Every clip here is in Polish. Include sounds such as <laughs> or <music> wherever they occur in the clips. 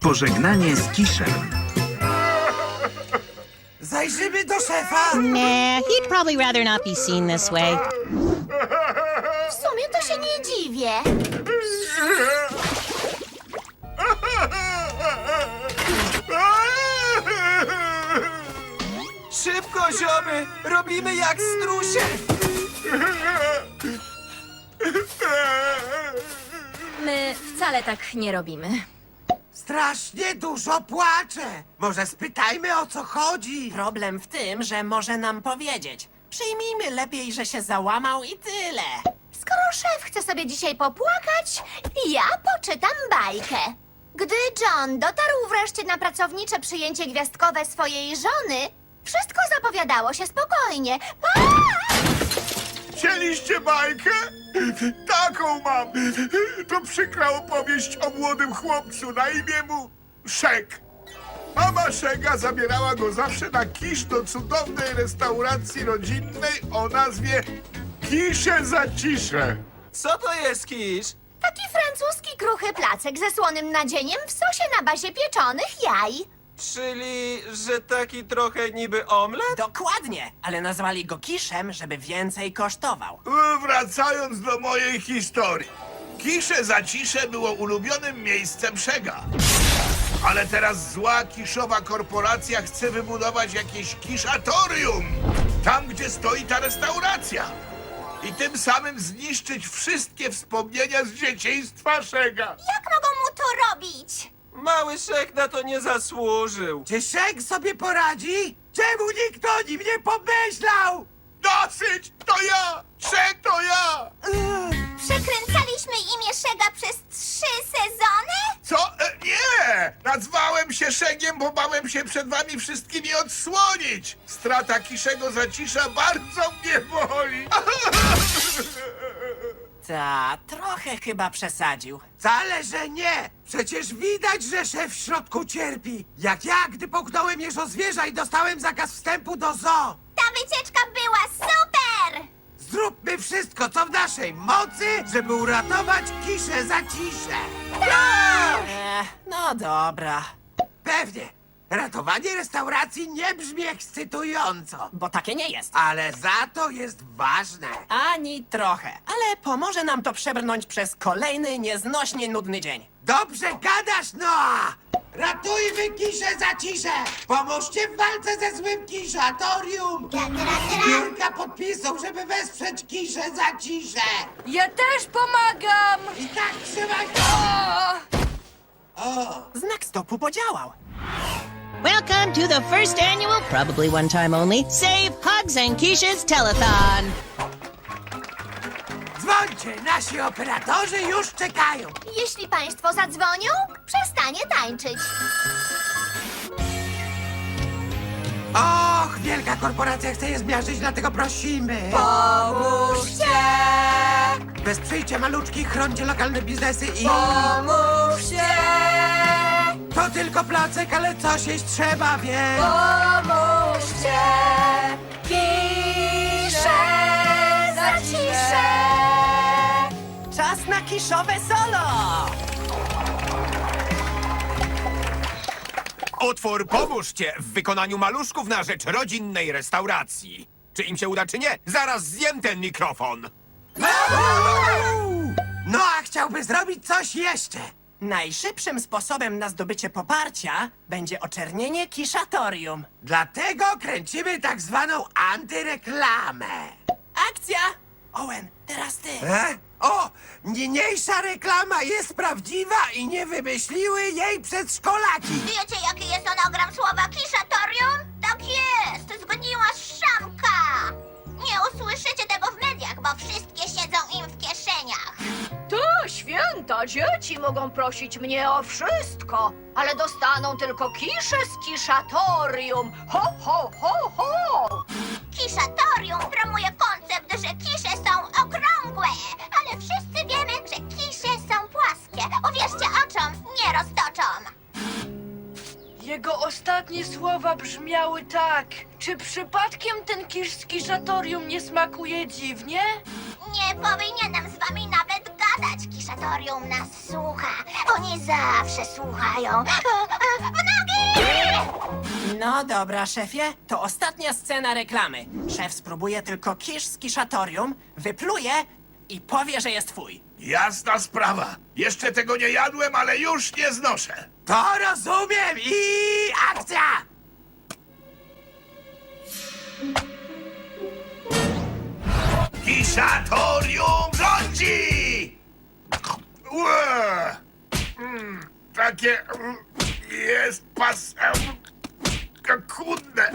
Pożegnanie z Kiszem. Zajrzymy do szefa! Nah, he'd probably rather not be seen this way. W sumie to się Szybko, ziomy! Robimy jak strusie! My wcale tak nie robimy. Strasznie dużo płacze! Może spytajmy o co chodzi? Problem w tym, że może nam powiedzieć. Przyjmijmy lepiej, że się załamał i tyle. Skoro szef sobie dzisiaj popłakać, ja poczytam bajkę. Gdy John dotarł wreszcie na pracownicze przyjęcie gwiazdkowe swojej żony, wszystko zapowiadało się spokojnie. A! Chcieliście bajkę? Taką mam. To przykra opowieść o młodym chłopcu na imię mu Szek. Mama Szega zabierała go zawsze na kisz do cudownej restauracji rodzinnej o nazwie Kisze za ciszę. Co to jest kisz? Taki francuski kruchy placek ze słonym nadzieniem w sosie na bazie pieczonych jaj. Czyli, że taki trochę niby omlet? Dokładnie, ale nazwali go kiszem, żeby więcej kosztował. Wracając do mojej historii. Kisze za ciszę było ulubionym miejscem Szega. Ale teraz zła kiszowa korporacja chce wybudować jakieś kiszatorium. Tam, gdzie stoi ta restauracja. I tym samym zniszczyć wszystkie wspomnienia z dzieciństwa Szega. Jak mogą mu to robić? Mały szek na to nie zasłużył. Czy Szek sobie poradzi? Czemu nikt o nim nie pomyślał? Dosyć! To ja! Szek to ja! Przekręcaliśmy imię Szega przez trzy sezony? Co? E, nie! Nazwałem się Szegiem, bo bałem się przed wami wszystkimi odsłonić. Strata Kiszego zacisza bardzo mnie boli. <laughs> Ta, trochę chyba przesadził. Wcale, że nie! Przecież widać, że szef w środku cierpi. Jak ja, gdy połknąłem jeżo zwierza i dostałem zakaz wstępu do zoo. Ta wycieczka! Zróbmy wszystko, co w naszej mocy, żeby uratować kiszę za ciszę. E, no dobra, Pewnie. Ratowanie restauracji nie brzmi ekscytująco, bo takie nie jest. ale za to jest ważne. Ani trochę, ale pomoże nam to przebrnąć przez kolejny nieznośnie nudny dzień. Dobrze gadasz, Noa! Ratujmy kiszę za ciszę! Pomóżcie w walce ze złym kiszatorium! Zbiórka podpisów, żeby wesprzeć kiszę za ciszę! Ja też pomagam! I tak trzymaj to! O! Znak stopu podziałał. Welcome to the first annual, probably one time only, Save Hugs and Keisha's Telethon. Dzwońcie, nasi operatorzy już czekają! Jeśli państwo zadzwonią, przestanie tańczyć. Och, wielka korporacja chce je zmiażdżyć, dlatego prosimy! Pomóżcie! Wesprzyjcie maluczki, chroncie lokalne biznesy i... Pomóżcie! To tylko placek, ale coś jeść trzeba, więc... Pomóżcie! Kisze za ciszę! Czas na kiszowe solo! Utwór Pomóżcie w wykonaniu maluszków na rzecz rodzinnej restauracji. Czy im się uda, czy nie? Zaraz zjem ten mikrofon. No, a chciałby zrobić coś jeszcze. Najszybszym sposobem na zdobycie poparcia będzie oczernienie kiszatorium. Dlatego kręcimy tak zwaną antyreklamę. Akcja! Owen, teraz ty. E? O! Niniejsza reklama jest prawdziwa i nie wymyśliły jej przedszkolaki. Wiecie, jaki jest onogram słowa kiszatorium? Tak jest! Zgoniła szamka! dzieci mogą prosić mnie o wszystko, ale dostaną tylko kiszę z kiszatorium. Ho, ho, ho, ho! Kiszatorium promuje koncept, że kisze są okrągłe, ale wszyscy wiemy, że kisze są płaskie. Uwierzcie oczom, nie roztoczom. Jego ostatnie słowa brzmiały tak. Czy przypadkiem ten kisz z kiszatorium nie smakuje dziwnie? Nie powinienem gadać. Kiszatorium nas słucha. Oni zawsze słuchają. W nogi! No dobra, szefie, to ostatnia scena reklamy. Szef spróbuje tylko kisz z kiszatorium, wypluje i powie, że jest twój. Jasna sprawa. Jeszcze tego nie jadłem, ale już nie znoszę. To rozumiem i akcja! Kiszatorium Takie mm, jest pas... Kudne.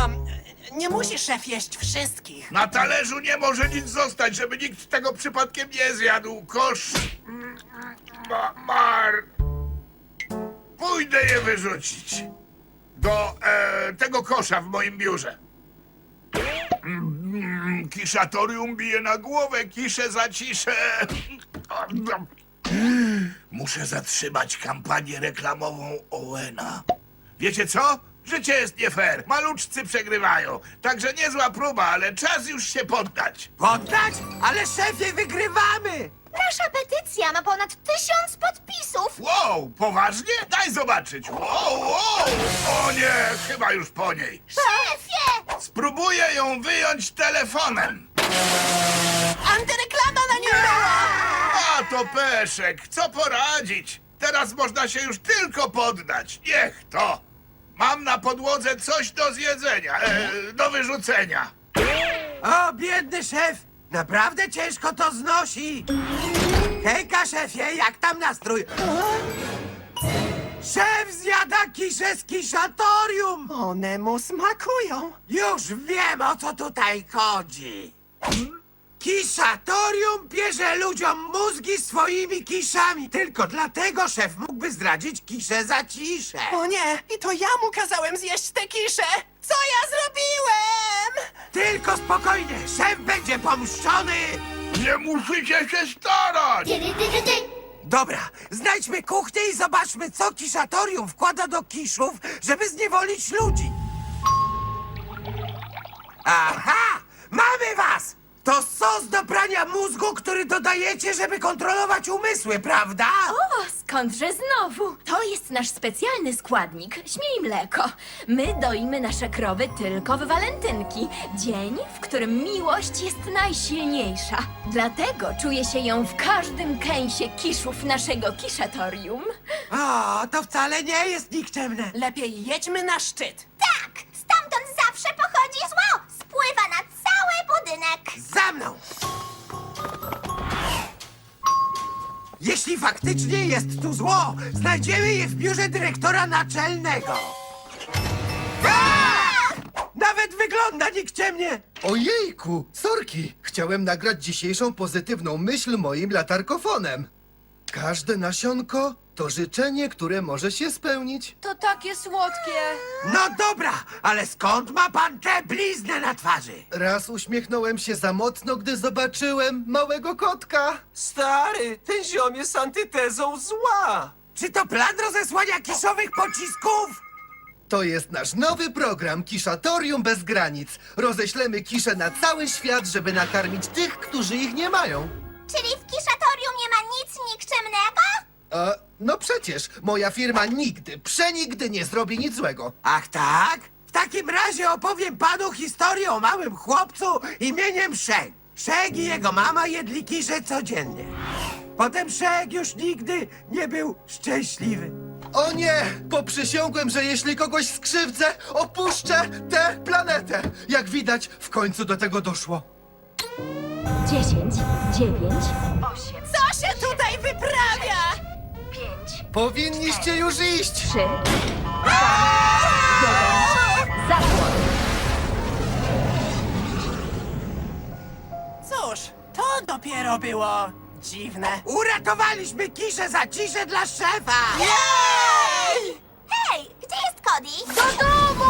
Um, nie musi szef jeść wszystkich. Na talerzu nie może nic zostać, żeby nikt tego przypadkiem nie zjadł. Kosz... mm, Ma, mar... Pójdę je wyrzucić. Do e, tego kosza w moim biurze. Mm, Kiszatorium bije na głowę, kiszę zaciszę. Muszę zatrzymać kampanię reklamową Owena. Wiecie co? Życie jest nie fair. Maluczcy przegrywają. Także niezła próba, ale czas już się poddać. Poddać? Ale szefie, wygrywamy! Nasza petycja ma ponad tysiąc podpisów. Wow, poważnie? Daj zobaczyć. Wow, wow. O nie, chyba już po niej. Szefie! Spróbuję ją wyjąć telefonem. Antyreklama na nim była! A to peszek, co poradzić? Teraz można się już tylko poddać. Niech to. Mam na podłodze coś do zjedzenia, e, do wyrzucenia. O, biedny szef! Naprawdę ciężko to znosi! Hejka, szefie, jak tam nastrój? Szef zjada kiszę z kiszatorium! One mu smakują. Już wiem, o co tutaj chodzi. Kiszatorium bierze ludziom mózgi swoimi kiszami. Tylko dlatego szef mógłby zdradzić kiszę za ciszę. O nie, i to ja mu kazałem zjeść tę kiszę! Co ja zrobiłem? Tylko spokojnie, szef będzie pomszczony. Nie musicie się starać. Dobra, znajdźmy kuchnię i zobaczmy, co kiszatorium wkłada do kiszów, żeby zniewolić ludzi. Aha! To sos do prania mózgu, który dodajecie, żeby kontrolować umysły, prawda? O, skądże znowu? To jest nasz specjalny składnik, śmiej mleko. My doimy nasze krowy tylko w walentynki, dzień, w którym miłość jest najsilniejsza. Dlatego czuje się ją w każdym kęsie kiszów naszego kiszatorium. O, to wcale nie jest nikczemne. Lepiej jedźmy na szczyt. Tak! Stamtąd zawsze pochodzi zło! Spływa na budynek! Za mną! Jeśli faktycznie jest tu zło, znajdziemy je w biurze dyrektora naczelnego. A! Nawet wygląda nikczemnie! Ojejku, sorki! Chciałem nagrać dzisiejszą pozytywną myśl moim latarkofonem. Każde nasionko to życzenie, które może się spełnić. To takie słodkie. No dobra, ale skąd ma pan tę bliznę na twarzy? Raz uśmiechnąłem się za mocno, gdy zobaczyłem małego kotka. Stary, ten ziom jest antytezą zła. Czy to plan rozesłania kiszowych pocisków? To jest nasz nowy program Kiszatorium bez granic. Roześlemy kisze na cały świat, żeby nakarmić tych, którzy ich nie mają. Czyli w kiszatorium no przecież, moja firma nigdy, przenigdy nie zrobi nic złego. Ach tak? W takim razie opowiem panu historię o małym chłopcu imieniem Szeg. Szeg i jego mama jedli kiszę codziennie. Potem Szeg już nigdy nie był szczęśliwy. O nie! Poprzysiągłem, że jeśli kogoś skrzywdzę, opuszczę tę planetę. Jak widać, w końcu do tego doszło. 10, 9, 8, Powinniście już iść! trzy, jeden. Zapłon! Cóż, to dopiero było dziwne. Uratowaliśmy kiszę za ciszę dla szefa! Hej, gdzie jest Cody? Do domu!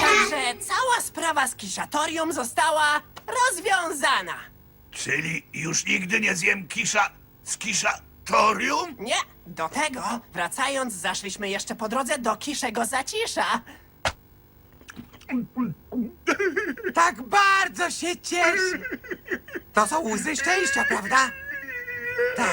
Także cała sprawa z kiszatorium została rozwiązana. Czyli już nigdy nie zjem kisza z kisza sanatorium? Nie, do tego, wracając, zaszliśmy jeszcze po drodze do kiszego zacisza. Tak bardzo się cieszę. To są łzy szczęścia, prawda? Tak.